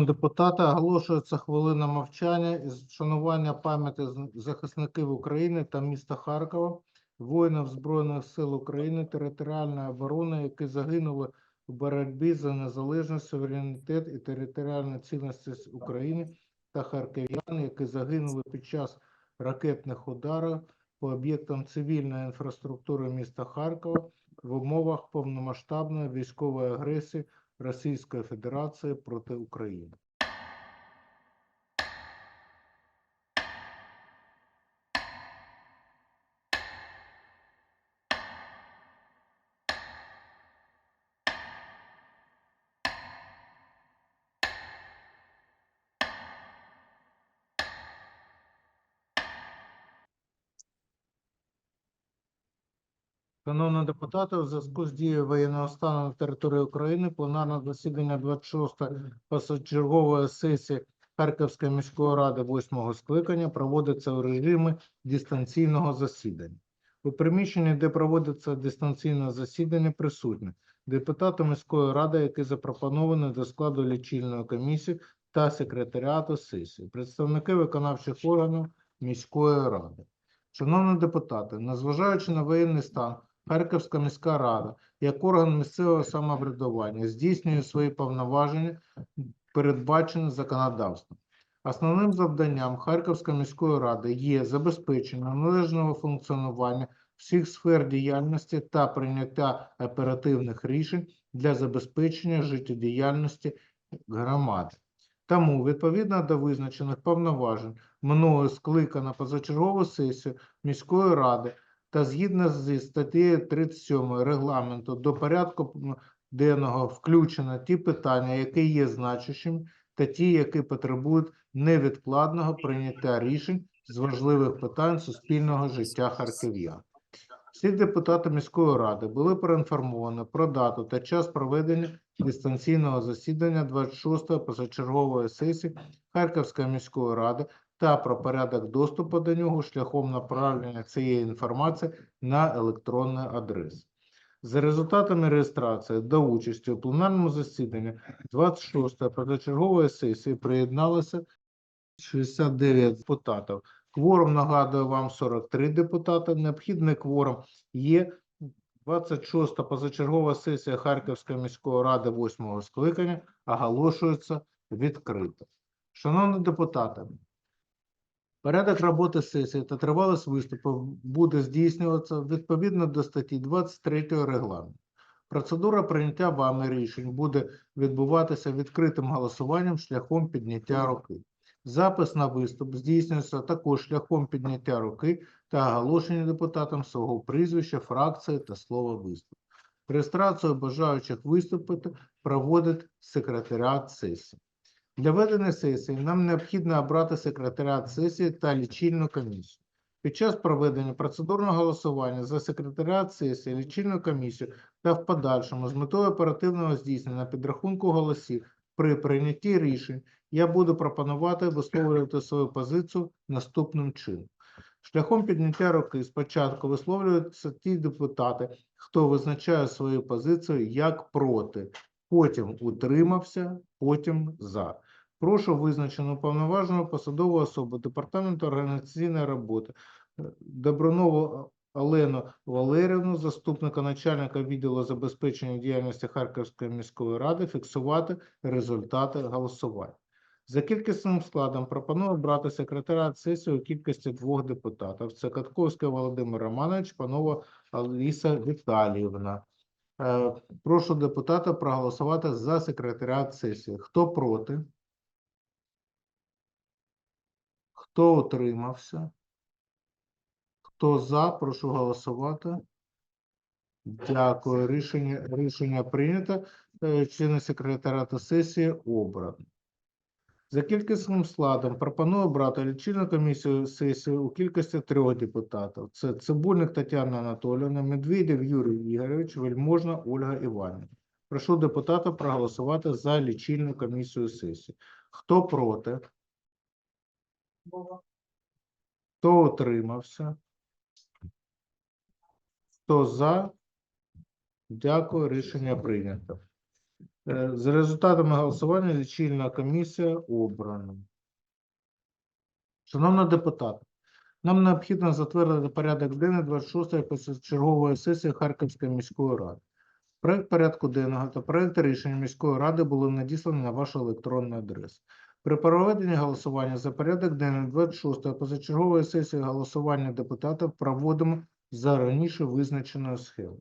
Шановні депутати, оголошується хвилина мовчання із вшанування пам'яті захисників України та міста Харкова, воїнів Збройних сил України, територіальної оборони, які загинули у боротьбі за незалежність, суверенітет і територіальну цілісність України та харків'ян, які загинули під час ракетних ударів по об'єктам цивільної інфраструктури міста Харкова в умовах повномасштабної військової агресії Російської Федерації проти України. Шановні депутати, у зв'язку з дією воєнного стану на території України пленарне засідання 26-ї позачергової сесії Харківської міської ради 8-го скликання проводиться у режимі дистанційного засідання. У приміщенні, де проводиться дистанційне засідання, присутні депутати міської ради, які запропоновані до складу лічильної комісії та секретаріату сесії, представники виконавчих органів міської ради. Шановні депутати, незважаючи на воєнний стан, Харківська міська рада, як орган місцевого самоврядування, здійснює свої повноваження, передбачені законодавством. Основним завданням Харківської міської ради є забезпечення належного функціонування всіх сфер діяльності та прийняття оперативних рішень для забезпечення життєдіяльності громади. Тому, відповідно до визначених повноважень, мною скликана позачергову сесію міської ради та згідно зі статтею 37 регламенту до порядку денного включено ті питання, які є значущими, та ті, які потребують невідкладного прийняття рішень з важливих питань суспільного життя харків'ян. Всі депутати міської ради були проінформовані про дату та час проведення дистанційного засідання 26-ї позачергової сесії Харківської міської ради та про порядок доступу до нього шляхом направлення цієї інформації на електронні адреси. За результатами реєстрації до участі у пленарному засіданні 26-ї позачергової сесії приєдналося 69 депутатів. Кворум, нагадую вам, 43 депутати. Необхідний кворум є 26-та позачергова сесія Харківської міської ради 8-го скликання оголошується відкрито. Шановні депутати, порядок роботи сесії та тривалість виступу буде здійснюватися відповідно до статті 23 регламенту. Процедура прийняття вами рішень буде відбуватися відкритим голосуванням шляхом підняття руки. Запис на виступ здійснюється також шляхом підняття руки та оголошення депутатам свого прізвища, фракції та слова виступ. Реєстрацію бажаючих виступити проводить секретаріат сесії. Для ведення сесії нам необхідно обрати секретаріат сесії та лічильну комісію. Під час проведення процедурного голосування за секретаріат сесії, лічильну комісію та в подальшому з метою оперативного здійснення підрахунку голосів при прийнятті рішень я буду пропонувати висловлювати свою позицію наступним чином. Шляхом підняття руки спочатку висловлюються ті депутати, хто визначає свою позицію як проти, потім утримався, потім за. Прошу визначену повноважену посадову особу Департаменту організаційної роботи е, Добронову Олену Валерівну, заступника начальника відділу забезпечення діяльності Харківської міської ради, фіксувати результати голосування. За кількісним складом пропоную обрати секретаря сесії у кількості двох депутатів. Це Катковський Володимир Романович, панова Аліса Віталіївна. Е, Прошу депутата проголосувати за секретаріат сесії. Хто проти? Хто утримався? Хто за? Прошу голосувати. Дякую. Рішення, рішення прийнято. Чини Члени секретаріату сесії обрано. За кількісним складом пропоную обрати лічильну комісію сесії у кількості трьох депутатів. Це Цибульник Тетяна Анатоліївна, Медведєв Юрій Ігорович, Вельможна Ольга Іванівна. Прошу депутата проголосувати за лічильну комісію сесії. Хто проти? Хто утримався? Хто за? Дякую, рішення прийнято. Е, За результатами голосування лічильна комісія обрана. Шановні депутати, нам необхідно затвердити порядок денний 26-ї позачергової сесії Харківської міської ради. Проект порядку денного та проект рішення міської ради були надіслані на вашу електронну адресу. При проведенні голосування за порядок денний 26-ї позачергової сесії голосування депутатів проводимо за раніше визначеною схемою.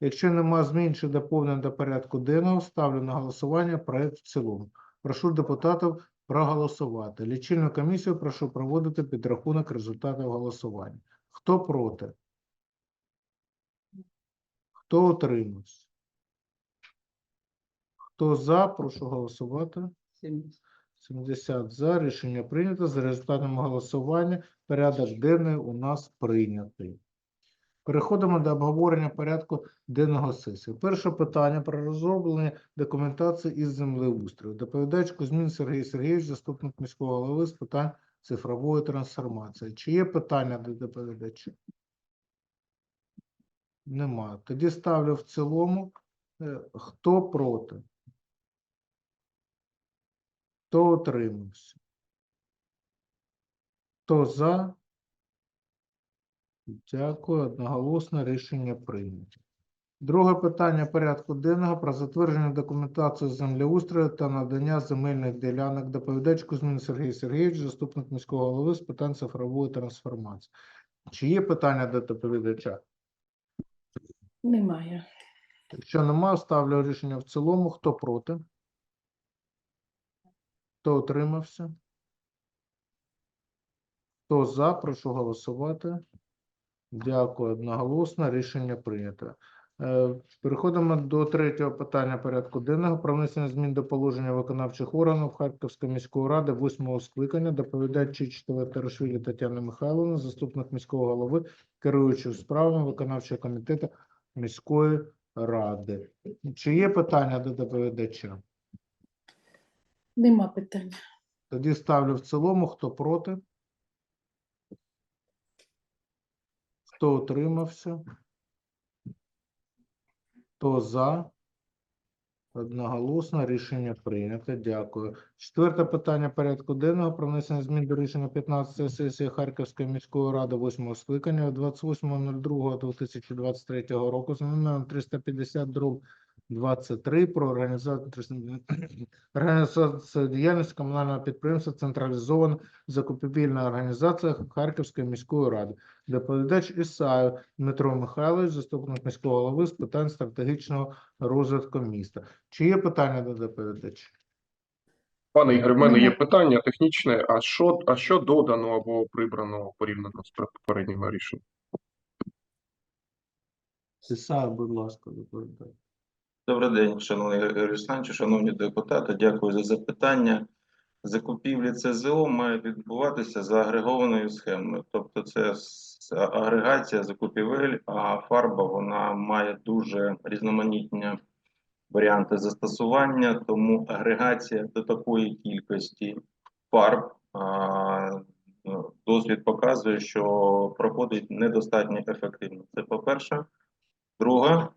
Якщо нема змін чи доповнень до порядку денного, ставлю на голосування проект в цілому. Прошу депутатів проголосувати. Лічильну комісію прошу проводити підрахунок результатів голосування. Хто проти? Хто утримався? Хто за, прошу голосувати. 70 за. Рішення прийнято. За результатами голосування порядок денний у нас прийнятий. Переходимо до обговорення порядку денного сесії. Перше питання про розроблення документації із землеустрою. Доповідач Кузьмін Сергій Сергійович, заступник міського голови з питань цифрової трансформації. Чи є питання до доповідача? Нема. Тоді ставлю в цілому. Е, Хто проти? Хто утримався? Хто за? Дякую. Одноголосно рішення прийнято. Друге питання порядку денного про затвердження документації землеустрою та надання земельних ділянок. Доповідач Кузьмін Сергій Сергійович, заступник міського голови з питань цифрової трансформації. Чи є питання до доповідача? Немає. Якщо немає, ставлю рішення в цілому. Хто проти? Хто утримався? Хто за? Прошу голосувати. Дякую. Одноголосно. Рішення прийнято. Е, Переходимо до третього питання порядку денного про внесення змін до положення виконавчих органів Харківської міської ради восьмого скликання. Доповідач Чичтова Тарашвілі Тетяна Михайловна, заступник міського голови, керуючий справами виконавчого комітету міської ради. Чи є питання до доповідача? Нема питань. Тоді ставлю в цілому. Хто проти? Хто утримався? Хто за? Одноголосно рішення прийнято. Дякую. Четверте питання порядку денного про внесення змін до рішення 15 сесії Харківської міської ради 8 скликання 28.02.2023 року з номером 352 23 про організацію організацію діяльності комунального підприємства централізована закупівельна організація Харківської міської ради. Доповідач Ісаєв Дмитро Михайлович, заступник міського голови з питань стратегічного розвитку міста. Чи є питання до доповідача? Пане Ігоре, в мене є питання технічне. А що, а що додано або прибрано порівняно з попередніми рішеннями? Ісаєв, будь ласка, доповідай. Добрий день, шановний Григорій Олександрович, шановні депутати. Дякую за запитання. Закупівлі ЦЗО мають відбуватися за агрегованою схемою. Тобто це агрегація закупівель, а фарба вона має дуже різноманітні варіанти застосування, тому агрегація до такої кількості фарб ну, досвід показує, що проходить недостатньо ефективно. Це по-перше. Друге,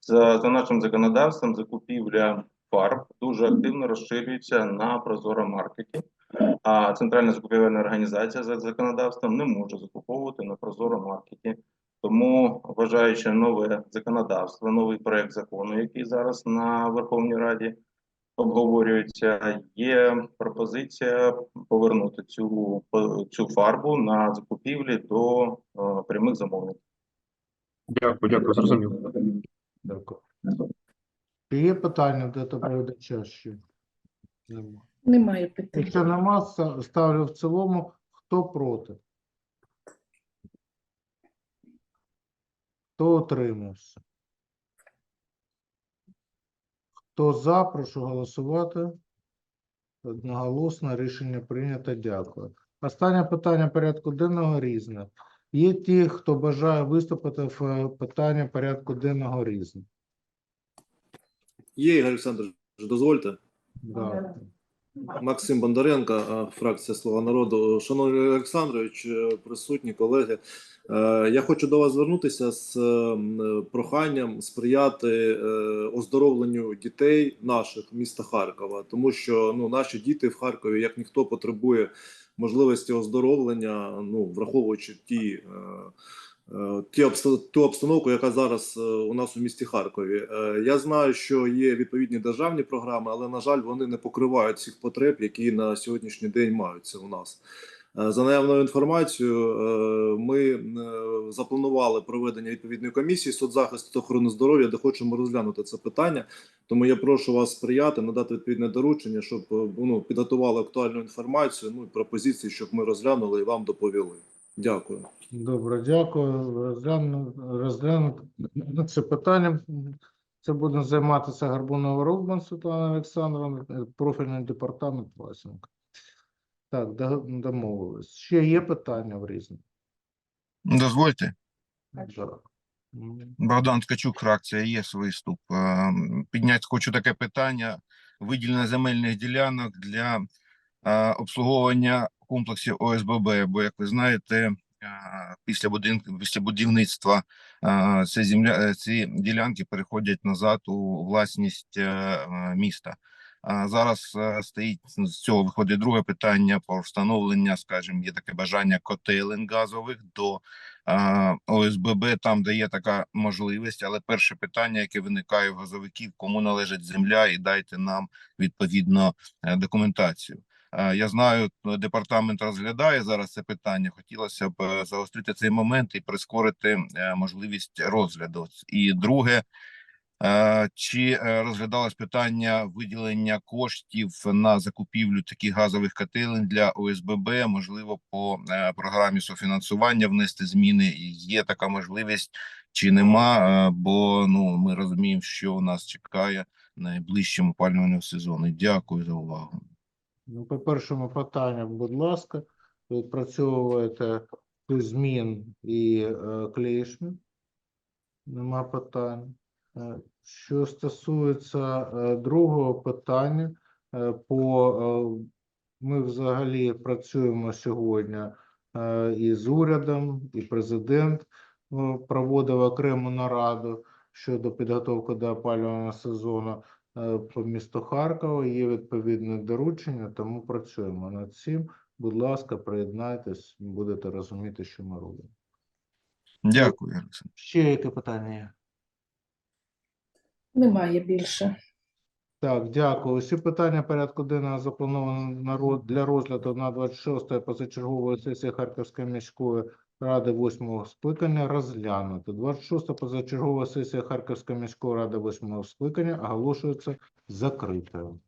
за, за нашим законодавством, закупівля фарб дуже активно розширюється на прозоро-маркеті, а Центральна закупівельна організація за законодавством не може закуповувати на прозоро-маркеті. Тому, вважаючи нове законодавство, новий проект закону, який зараз на Верховній Раді обговорюється, є пропозиція повернути цю, цю фарбу на закупівлі до е, прямих замовників. Дякую, дякую, зрозуміло. Дякую. Чи є питання до доповідача ще? Нема. Немає питань. Якщо нема, ста- ставлю в цілому. Хто проти? Хто утримався? Хто за, прошу голосувати. Одноголосно рішення прийнято. Дякую. Останнє питання порядку денного різне. Є ті, хто бажає виступити в е, питанні порядку денного різне. Є, Ігор Олександрович, дозвольте. Да. Максим Бондаренко, е, фракція Слуга народу. Шановний Олександрович, е, присутні колеги. Я хочу до вас звернутися з проханням сприяти оздоровленню дітей наших міста Харкова, тому що ну наші діти в Харкові, як ніхто, потребує можливості оздоровлення, ну враховуючи ті. е, е, Ті ту обстановку, яка зараз е, у нас у місті Харкові. Я знаю, що є відповідні державні програми, але на жаль, вони не покривають всіх потреб, які на сьогоднішній день маються у нас. Е, За наявною інформацією, е, ми е, запланували проведення відповідної комісії соцзахисту та охорони здоров'я, де хочемо розглянути це питання. Тому я прошу вас сприяти, надати відповідне доручення, щоб ну, підготували актуальну інформацію, ну і пропозиції, щоб ми розглянули і вам доповіли. Дякую. Добре, дякую. Розгляну, розгляну це питання. Це буде займатися Гарбунова Рубан Світлана Олександровна, профільний департамент Власенко. Так, до- домовились. Ще є питання в різні? Дозвольте, Так. Богдан Ткачук, фракція ЄС, виступ. Е, Підняти хочу таке питання виділення земельних ділянок для е, обслуговування комплексів ОСББ. Бо, як ви знаєте, е, після будинку, після будівництва ці земля, ці ділянки переходять назад у власність міста. Зараз е, стоїть з цього виходить друге питання про встановлення, скажімо, є таке бажання котелень газових до ОСББ там дає така можливість, але перше питання, яке виникає в газовиків, кому належить земля, і дайте нам відповідно е, документацію. Я знаю, е, департамент розглядає зараз це питання. Хотілося б е, загострити цей момент і прискорити можливість розгляду. І друге, чи е, розглядалось питання виділення коштів на закупівлю таких газових котелень для ОСББ, можливо, по е, програмі софінансування внести зміни. Є така можливість чи нема? Е, Бо ну ми розуміємо, що нас чекає найближчим опалювальним сезоном. Дякую за увагу. Ну, по першому питанню, будь ласка, відпрацьовуєте змін і е, клейшми. Нема питань. Е, Що стосується е, другого питання, е, по ми взагалі працюємо сьогодні і з урядом, і президент проводив окрему нараду щодо підготовки до опалювального сезону по місту Харкова. Є відповідне доручення, тому працюємо над цим. Будь ласка, приєднайтесь, будете розуміти, що ми робимо. Дякую, Олександр. Ще яке питання є? Немає більше. Так, дякую. Усі питання порядку денного заплановано для розгляду на 26-ї позачергової сесії Харківської міської ради 8-го скликання розглянуто. 26-та позачергова сесія Харківської міської ради 8-го скликання оголошується закритою.